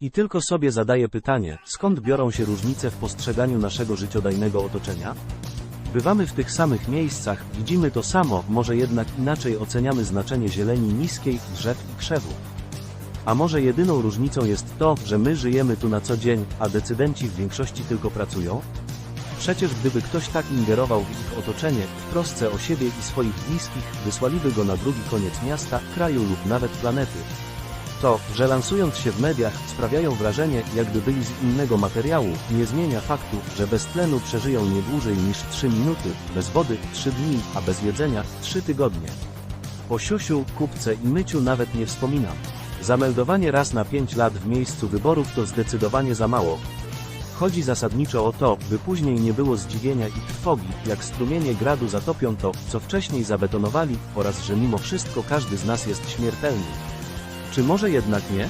I tylko sobie zadaję pytanie, skąd biorą się różnice w postrzeganiu naszego życiodajnego otoczenia? Bywamy w tych samych miejscach, widzimy to samo, może jednak inaczej oceniamy znaczenie zieleni niskiej, drzew i krzewów. A może jedyną różnicą jest to, że my żyjemy tu na co dzień, a decydenci w większości tylko pracują? Przecież gdyby ktoś tak ingerował w ich otoczenie, w trosce o siebie i swoich bliskich, wysłaliby go na drugi koniec miasta, kraju lub nawet planety. To, że lansując się w mediach, sprawiają wrażenie, jakby byli z innego materiału, nie zmienia faktu, że bez tlenu przeżyją nie dłużej niż 3 minuty, bez wody 3 dni, a bez jedzenia 3 tygodnie. O siusiu, kupce i myciu nawet nie wspominam. Zameldowanie raz na 5 lat w miejscu wyborów to zdecydowanie za mało. Chodzi zasadniczo o to, by później nie było zdziwienia i trwogi, jak strumienie gradu zatopią to, co wcześniej zabetonowali, oraz że mimo wszystko każdy z nas jest śmiertelny. Czy może jednak nie?